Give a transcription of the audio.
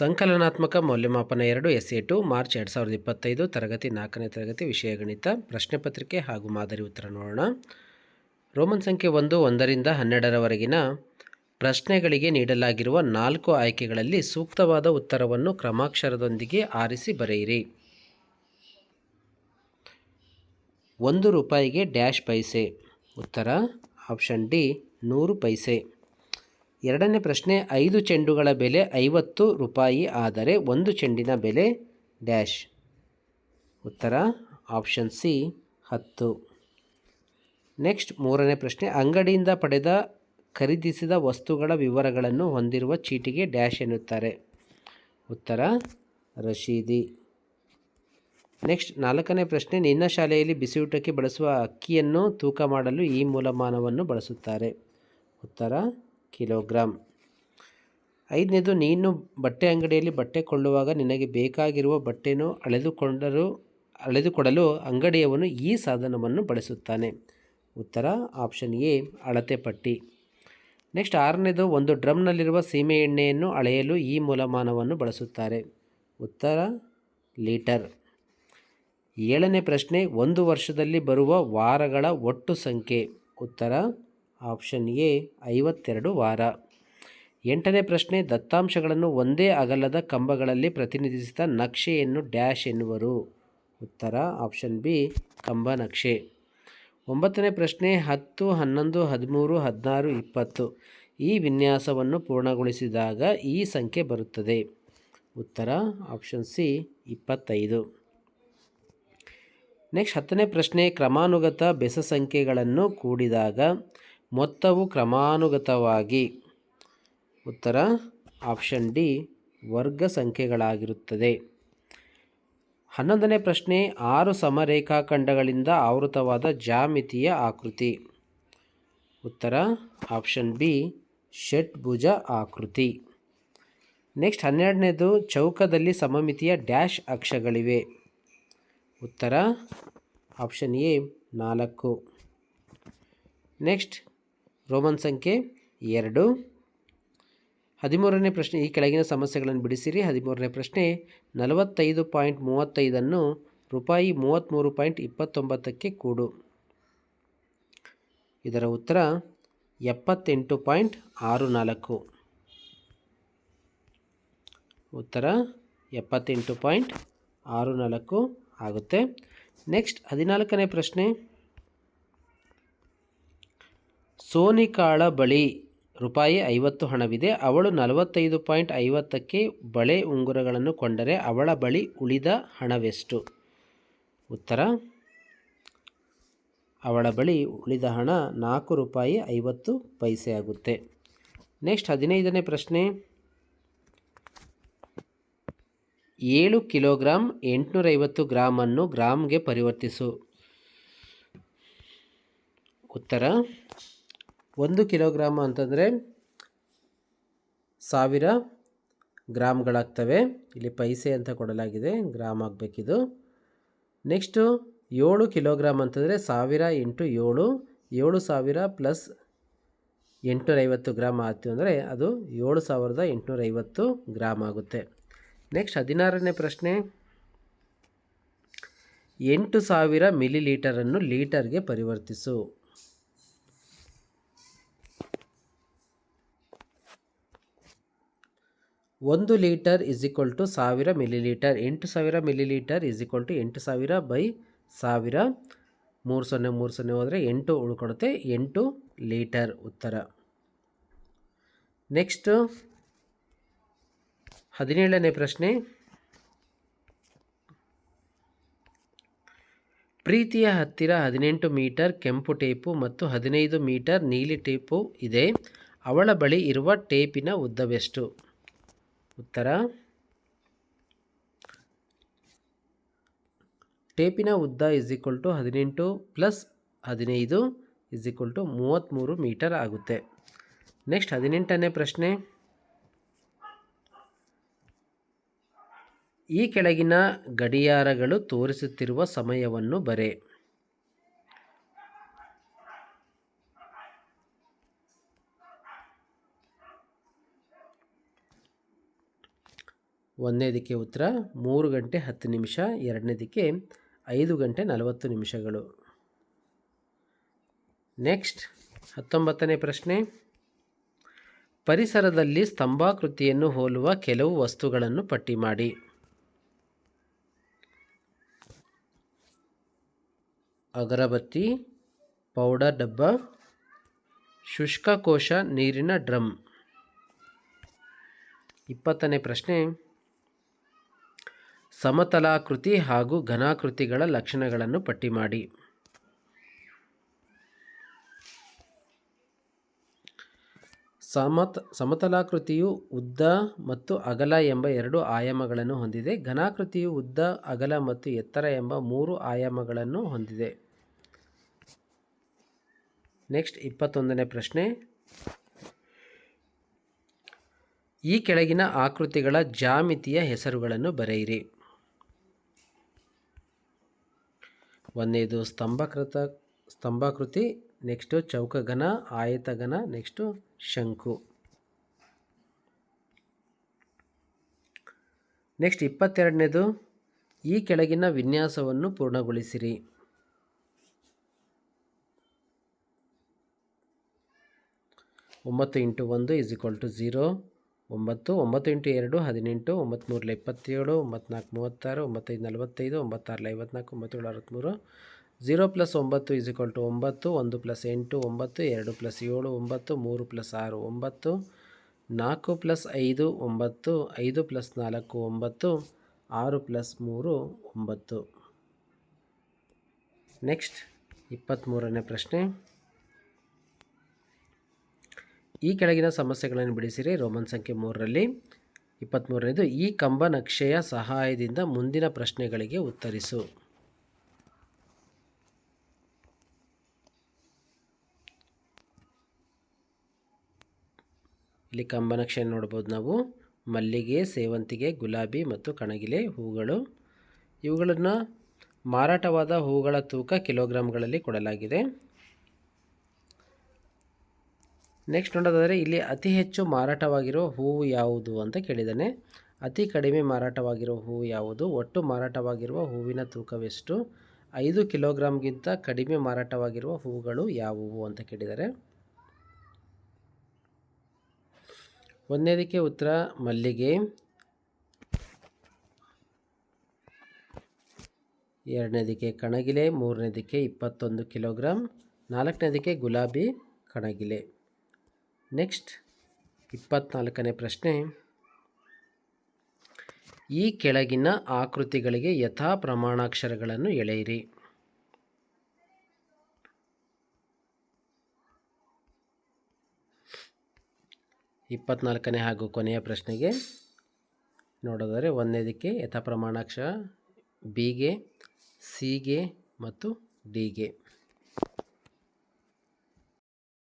ಸಂಕಲನಾತ್ಮಕ ಮೌಲ್ಯಮಾಪನ ಎರಡು S A to, March ಎರಡು ಸಾವಿರದ ಇಪ್ಪತ್ತೈದು, ತರಗತಿ ನಾಲ್ಕನೇ ತರಗತಿ ವಿಷಯ ಗಣಿತ, ಪ್ರಶ್ನೆ ಪತ್ರಿಕೆ ಹಾಗೂ ಮಾದರಿ ಉತ್ತರ ನೋಡೋಣ. ರೋಮನ್ ಸಂಖ್ಯೆ ಒಂದು, ಒಂದರಿಂದ ಹನ್ನೆರಡರವರೆಗಿನ ಪ್ರಶ್ನೆಗಳಿಗೆ ನೀಡಲಾಗಿರುವ ನಾಲ್ಕು ಆಯ್ಕೆಗಳಲ್ಲಿ ಸೂಕ್ತವಾದ ಉತ್ತರವನ್ನು ಕ್ರಮಾಕ್ಷರದೊಂದಿಗೆ ಆರಿಸಿ ಬರೆಯಿರಿ. ಒಂದು ರೂಪಾಯಿಗೆ ಡ್ಯಾಶ್ ಪೈಸೆ. ಉತ್ತರ, ಆಪ್ಷನ್ ಡಿ, ನೂರು ಪೈಸೆ. ಎರಡನೇ ಪ್ರಶ್ನೆ, ಐದು ಚೆಂಡುಗಳ ಬೆಲೆ ಐವತ್ತು ರೂಪಾಯಿ ಆದರೆ ಒಂದು ಚೆಂಡಿನ ಬೆಲೆ ಡ್ಯಾಶ್. ಉತ್ತರ, ಆಪ್ಷನ್ ಸಿ, ಹತ್ತು. ನೆಕ್ಸ್ಟ್ ಮೂರನೇ ಪ್ರಶ್ನೆ, ಅಂಗಡಿಯಿಂದ ಪಡೆದ ಖರೀದಿಸಿದ ವಸ್ತುಗಳ ವಿವರಗಳನ್ನು ಹೊಂದಿರುವ ಚೀಟಿಗೆ ಡ್ಯಾಶ್ ಎನ್ನುತ್ತಾರೆ. ಉತ್ತರ, ರಶೀದಿ. ನೆಕ್ಸ್ಟ್ ನಾಲ್ಕನೇ ಪ್ರಶ್ನೆ, ನಿನ್ನ ಶಾಲೆಯಲ್ಲಿ ಬಿಸಿಯೂಟಕ್ಕೆ ಬಳಸುವ ಅಕ್ಕಿಯನ್ನು ತೂಕ ಮಾಡಲು ಈ ಮೂಲಮಾನವನ್ನು ಬಳಸುತ್ತಾರೆ. ಉತ್ತರ ಕಿಲೋಗ್ರಾಮ್ ಐದನೇದು, ನೀನು ಬಟ್ಟೆ ಅಂಗಡಿಯಲ್ಲಿ ಬಟ್ಟೆ ಕೊಳ್ಳುವಾಗ ನಿನಗೆ ಬೇಕಾಗಿರುವ ಬಟ್ಟೆಯನ್ನು ಅಳೆದುಕೊಂಡರೂ, ಅಳೆದುಕೊಡಲು ಅಂಗಡಿಯವನು ಈ ಸಾಧನವನ್ನು ಬಳಸುತ್ತಾನೆ. ಉತ್ತರ, ಆಪ್ಷನ್ ಎ, ಅಳತೆ ಪಟ್ಟಿ. ನೆಕ್ಸ್ಟ್, ಆರನೇದು, ಒಂದು ಡ್ರಮ್ನಲ್ಲಿರುವ ಸೀಮೆ ಎಣ್ಣೆಯನ್ನು ಅಳೆಯಲು ಈ ಮೂಲಮಾನವನ್ನು ಬಳಸುತ್ತಾರೆ. ಉತ್ತರ, ಲೀಟರ್. ಏಳನೇ ಪ್ರಶ್ನೆ, ಒಂದು ವರ್ಷದಲ್ಲಿ ಬರುವ ವಾರಗಳ ಒಟ್ಟು ಸಂಖ್ಯೆ. ಉತ್ತರ ಆಪ್ಷನ್ ಎ, ಐವತ್ತೆರಡು ವಾರ. ಎಂಟನೇ ಪ್ರಶ್ನೆ, ದತ್ತಾಂಶಗಳನ್ನು ಒಂದೇ ಅಗಲದ ಕಂಬಗಳಲ್ಲಿ ಪ್ರತಿನಿಧಿಸಿದ ನಕ್ಷೆಯನ್ನು ಡ್ಯಾಶ್ ಎನ್ನುವರು. ಉತ್ತರ, ಆಪ್ಷನ್ ಬಿ, ಕಂಬ ನಕ್ಷೆ. ಒಂಬತ್ತನೇ ಪ್ರಶ್ನೆ, ಹತ್ತು, ಹನ್ನೊಂದು, ಹದಿಮೂರು, ಹದಿನಾರು, ಇಪ್ಪತ್ತು. ಈ ವಿನ್ಯಾಸವನ್ನು ಪೂರ್ಣಗೊಳಿಸಿದಾಗ ಈ ಸಂಖ್ಯೆ ಬರುತ್ತದೆ. ಉತ್ತರ, ಆಪ್ಷನ್ ಸಿ, ಇಪ್ಪತ್ತೈದು. ನೆಕ್ಸ್ಟ್ ಹತ್ತನೇ ಪ್ರಶ್ನೆ, ಕ್ರಮಾನುಗತ ಬೆಸ ಸಂಖ್ಯೆಗಳನ್ನು ಕೂಡಿದಾಗ ಮೊತ್ತವು ಕ್ರಮಾನುಗತವಾಗಿ. ಉತ್ತರ, ಆಪ್ಷನ್ ಡಿ, ವರ್ಗ ಸಂಖ್ಯೆಗಳಾಗಿರುತ್ತದೆ. ಹನ್ನೊಂದನೇ ಪ್ರಶ್ನೆ, ಆರು ಸಮರೇಖಾಖಂಡಗಳಿಂದ ಆವೃತವಾದ ಜಾಮಿತಿಯ ಆಕೃತಿ. ಉತ್ತರ, ಆಪ್ಷನ್ ಬಿ ಷಟ್ಭುಜ ಆಕೃತಿ. ನೆಕ್ಸ್ಟ್ ಹನ್ನೆರಡನೇದು, ಚೌಕದಲ್ಲಿ ಸಮಮಿತಿಯ ಡ್ಯಾಶ್ ಅಕ್ಷಗಳಿವೆ. ಉತ್ತರ, ಆಪ್ಷನ್ ಎ, ನಾಲ್ಕು. ನೆಕ್ಸ್ಟ್ ರೋಮನ್ ಸಂಖ್ಯೆ ಎರಡು. ಹದಿಮೂರನೇ ಪ್ರಶ್ನೆ, ಈ ಕೆಳಗಿನ ಸಮಸ್ಯೆಗಳನ್ನು ಬಿಡಿಸಿರಿ. ಹದಿಮೂರನೇ ಪ್ರಶ್ನೆ, ನಲವತ್ತೈದು ಪಾಯಿಂಟ್ ಮೂವತ್ತೈದನ್ನು ರೂಪಾಯಿ ಮೂವತ್ತ್ಮೂರು ಪಾಯಿಂಟ್ ಇಪ್ಪತ್ತೊಂಬತ್ತಕ್ಕೆ ಕೂಡು. ಇದರ ಉತ್ತರ, ಎಪ್ಪತ್ತೆಂಟು ಪಾಯಿಂಟ್ ಆರು ನಾಲ್ಕು ಉತ್ತರ, ಎಪ್ಪತ್ತೆಂಟು ಪಾಯಿಂಟ್ ಆರು ನಾಲ್ಕು ಆಗುತ್ತೆ. ನೆಕ್ಸ್ಟ್, ಹದಿನಾಲ್ಕನೇ ಪ್ರಶ್ನೆ ಸೋನಿಕಾಳ ಬಳಿ ರೂಪಾಯಿ ಐವತ್ತು ಹಣವಿದೆ. ಅವಳು ನಲವತ್ತೈದು ಪಾಯಿಂಟ್ ಐವತ್ತಕ್ಕೆ ಬಳೆ ಉಂಗುರಗಳನ್ನು ಕೊಂಡರೆ ಅವಳ ಬಳಿ ಉಳಿದ ಹಣವೆಷ್ಟು? ಉತ್ತರ, ಅವಳ ಬಳಿ ಉಳಿದ ಹಣ ನಾಲ್ಕು ರೂಪಾಯಿ ಐವತ್ತು ಪೈಸೆ ಆಗುತ್ತೆ. ನೆಕ್ಸ್ಟ್ ಹದಿನೈದನೇ ಪ್ರಶ್ನೆ. ಏಳು ಕಿಲೋಗ್ರಾಮ್ ಎಂಟುನೂರೈವತ್ತು ಗ್ರಾಮನ್ನು ಗ್ರಾಮ್ಗೆ ಪರಿವರ್ತಿಸು. ಉತ್ತರ ಒಂದು ಕಿಲೋಗ್ರಾಮ್ ಅಂತಂದರೆ ಸಾವಿರ ಗ್ರಾಮ್ಗಳಾಗ್ತವೆ. ಇಲ್ಲಿ ಪೈಸೆ ಅಂತ ಕೊಡಲಾಗಿದೆ. ಗ್ರಾಮ್ ಆಗಬೇಕಿದು. ನೆಕ್ಸ್ಟು ಏಳು ಕಿಲೋಗ್ರಾಮ್ ಅಂತಂದರೆ ಸಾವಿರ ಇಂಟು ಏಳು. ಏಳು ಸಾವಿರ ಪ್ಲಸ್ ಎಂಟುನೂರೈವತ್ತು ಗ್ರಾಮ್ ಆಯಿತು ಅಂದರೆ ಅದು ಏಳು ಸಾವಿರದ ಎಂಟುನೂರೈವತ್ತು ಗ್ರಾಮ್ ಆಗುತ್ತೆ. ನೆಕ್ಸ್ಟ್ ಹದಿನಾರನೇ ಪ್ರಶ್ನೆ. ಎಂಟು ಸಾವಿರ ಮಿಲಿ ಲೀಟರನ್ನು ಲೀಟರ್ಗೆ ಪರಿವರ್ತಿಸು. ಒಂದು ಲೀಟರ್ ಇಸ್ ಈಕ್ವಲ್ ಟು ಸಾವಿರ ಮಿಲಿಲೀಟರ್. ಎಂಟು ಸಾವಿರ ಮಿಲಿಲೀಟರ್ ಇಸ್ ಈಕ್ವಲ್ ಟು ಎಂಟು ಸಾವಿರ ಬೈ ಸಾವಿರ. ಮೂರು ಸೊನ್ನೆ ಮೂರು ಸೊನ್ನೆ ಹೋದರೆ ಎಂಟು ಉಳ್ಕೊಡುತ್ತೆ. ಎಂಟು ಲೀಟರ್ ಉತ್ತರ. ನೆಕ್ಸ್ಟು ಹದಿನೇಳನೇ ಪ್ರಶ್ನೆ. ಪ್ರೀತಿಯ ಹತ್ತಿರ ಹದಿನೆಂಟು ಮೀಟರ್ ಕೆಂಪು ಟೇಪು ಮತ್ತು ಹದಿನೈದು ಮೀಟರ್ ನೀಲಿ ಟೇಪು ಇದೆ. ಅವಳ ಬಳಿ ಇರುವ ಟೇಪಿನ ಉದ್ದವೆಷ್ಟು? ಉತ್ತರ. ಟೇಪಿನ ಉದ್ದ ಇಸ್ ಈಕ್ವಲ್ ಟು ಹದಿನೆಂಟು ಪ್ಲಸ್ ಹದಿನೈದು ಇಸ್ ಈಕ್ವಲ್ ಟು ಮೂವತ್ತ್ಮೂರು ಮೀಟರ್ ಆಗುತ್ತೆ. ನೆಕ್ಸ್ಟ್ ಹದಿನೆಂಟನೇ ಪ್ರಶ್ನೆ. ಈ ಕೆಳಗಿನ ಗಡಿಯಾರಗಳು ತೋರಿಸುತ್ತಿರುವ ಸಮಯವನ್ನು ಬರೆ. ಒಂದನೇದಕ್ಕೆ ಉತ್ತರ, ಮೂರು ಗಂಟೆ ಹತ್ತು ನಿಮಿಷ, ಎರಡನೇದಕ್ಕೆ ಐದು ಗಂಟೆ ನಲವತ್ತು ನಿಮಿಷಗಳು. ನೆಕ್ಸ್ಟ್, ಹತ್ತೊಂಬತ್ತನೇ ಪ್ರಶ್ನೆ. ಪರಿಸರದಲ್ಲಿ ಸ್ತಂಭಾಕೃತಿಯನ್ನು ಹೋಲುವ ಕೆಲವು ವಸ್ತುಗಳನ್ನು ಪಟ್ಟಿ ಮಾಡಿ. ಅಗರಬತ್ತಿ, ಪೌಡರ್ ಡಬ್ಬ, ಶುಷ್ಕಕೋಶ ನೀರಿನ ಡ್ರಮ್. ಇಪ್ಪತ್ತನೇ ಪ್ರಶ್ನೆ. ಸಮತಲಾಕೃತಿ ಹಾಗೂ ಘನಾಕೃತಿಗಳ ಲಕ್ಷಣಗಳನ್ನು ಪಟ್ಟಿ ಮಾಡಿ. ಸಮತ, ಸಮತಲಾಕೃತಿಯು ಉದ್ದ ಮತ್ತು ಅಗಲ ಎಂಬ ಎರಡು ಆಯಾಮಗಳನ್ನು ಹೊಂದಿದೆ. ಘನಾಕೃತಿಯು ಉದ್ದ, ಅಗಲ ಮತ್ತು ಎತ್ತರ ಎಂಬ ಮೂರು ಆಯಾಮಗಳನ್ನು ಹೊಂದಿದೆ. ನೆಕ್ಸ್ಟ್ ಇಪ್ಪತ್ತೊಂದನೇ ಪ್ರಶ್ನೆ. ಈ ಕೆಳಗಿನ ಆಕೃತಿಗಳ ಜಾಮಿತಿಯ ಹೆಸರುಗಳನ್ನು ಬರೆಯಿರಿ. ಒಂದನೇದು ಸ್ತಂಭಕೃತ, ಸ್ತಂಭಾಕೃತಿ, ನೆಕ್ಸ್ಟು ಚೌಕಘನ, ಆಯತಘನ, ನೆಕ್ಸ್ಟು ಶಂಕು. ನೆಕ್ಸ್ಟ್ ಇಪ್ಪತ್ತೆರಡನೇದು, ಈ ಕೆಳಗಿನ ವಿನ್ಯಾಸವನ್ನು ಪೂರ್ಣಗೊಳಿಸಿರಿ. ಒಂಬತ್ತು ಇಂಟು ಒಂದು ಇಸ್ ಈಕ್ವಲ್ ಟು ಝೀರೋ. ಒಂಬತ್ತು ಒಂಬತ್ತು ಇಂಟು ಎರಡು, ಹದಿನೆಂಟು ಒಂಬತ್ತು ಇಪ್ಪತ್ತೇಳು ಒಂಬತ್ನಾಲ್ಕು ಮೂವತ್ತಾರು, ಒಂಬತ್ತೈದು, ನಲವತ್ತೈದು ಒಂಬತ್ತಾರಲ ಐವತ್ನಾಲ್ಕು ಒಂಬತ್ತೇಳು, ಅರವತ್ತ್ಮೂರು. ಝೀರೋ ಪ್ಲಸ್ ಒಂಬತ್ತು ಈಸ್ ಈಕ್ವಲ್ ಟು ಒಂಬತ್ತು, ಒಂದು ಪ್ಲಸ್ ಎಂಟು, ಒಂಬತ್ತು, ಎರಡು ಪ್ಲಸ್ ಏಳು, ಒಂಬತ್ತು, ಮೂರು ಪ್ಲಸ್ ಆರು, ಒಂಬತ್ತು, ನಾಲ್ಕು ಪ್ಲಸ್ ಐದು, ಒಂಬತ್ತು, ಐದು ಪ್ಲಸ್ ನಾಲ್ಕು, ಒಂಬತ್ತು, ಆರು ಪ್ಲಸ್ ಮೂರು, ಒಂಬತ್ತು. ನೆಕ್ಸ್ಟ್, ಇಪ್ಪತ್ತ್ಮೂರನೇ ಪ್ರಶ್ನೆ. ಈ ಕೆಳಗಿನ ಸಮಸ್ಯೆಗಳನ್ನು ಬಿಡಿಸಿರಿ. ರೋಮನ್ ಸಂಖ್ಯೆ ಮೂರರಲ್ಲಿ ಇಪ್ಪತ್ತ್ಮೂರನೇದು ಈ ಕಂಬ ನಕ್ಷೆಯ ಸಹಾಯದಿಂದ ಮುಂದಿನ ಪ್ರಶ್ನೆಗಳಿಗೆ ಉತ್ತರಿಸು. ಇಲ್ಲಿ ಕಂಬ ನಕ್ಷೆಯನ್ನು ನೋಡ್ಬೋದು ನಾವು. ಮಲ್ಲಿಗೆ, ಸೇವಂತಿಗೆ, ಗುಲಾಬಿ ಮತ್ತು ಕಣಗಿಲೆ ಹೂಗಳು. ಇವುಗಳನ್ನು ಮಾರಾಟವಾದ ಹೂಗಳ ತೂಕ ಕಿಲೋಗ್ರಾಮ್ಗಳಲ್ಲಿ ಕೊಡಲಾಗಿದೆ. ನೆಕ್ಸ್ಟ್ ನೋಡೋದಾದರೆ ಇಲ್ಲಿ ಅತಿ ಹೆಚ್ಚು ಮಾರಾಟವಾಗಿರೋ ಹೂವು ಯಾವುದು ಅಂತ ಕೇಳಿದ್ದಾನೆ. ಅತಿ ಕಡಿಮೆ ಮಾರಾಟವಾಗಿರುವ ಹೂವು ಯಾವುದು? ಒಟ್ಟು ಮಾರಾಟವಾಗಿರುವ ಹೂವಿನ ತೂಕವೆಷ್ಟು? ಐದು ಕಿಲೋಗ್ರಾಮ್ಗಿಂತ ಕಡಿಮೆ ಮಾರಾಟವಾಗಿರುವ ಹೂವುಗಳು ಯಾವುವು ಅಂತ ಕೇಳಿದ್ದಾರೆ. ಒಂದನೇದಕ್ಕೆ ಉತ್ತರ, ಮಲ್ಲಿಗೆ. ಎರಡನೇದಕ್ಕೆ ಕಣಗಿಲೆ, ಮೂರನೇದಕ್ಕೆ ಇಪ್ಪತ್ತೊಂದು ಕಿಲೋಗ್ರಾಮ್ ನಾಲ್ಕನೇದಕ್ಕೆ ಗುಲಾಬಿ, ಕಣಗಿಲೆ. ನೆಕ್ಸ್ಟ್ ಇಪ್ಪತ್ನಾಲ್ಕನೇ ಪ್ರಶ್ನೆ. ಈ ಕೆಳಗಿನ ಆಕೃತಿಗಳಿಗೆ ಯಥಾ ಪ್ರಮಾಣಾಕ್ಷರಗಳನ್ನು ಎಳೆಯಿರಿ. ಇಪ್ಪತ್ನಾಲ್ಕನೇ ಹಾಗೂ ಕೊನೆಯ ಪ್ರಶ್ನೆಗೆ ನೋಡೋದಾದರೆ ಒಂದನೇದಕ್ಕೆ ಯಥಾ ಪ್ರಮಾಣಾಕ್ಷರ ಬಿಗೆ ಸಿಗೆ ಮತ್ತು ಡಿಗೆ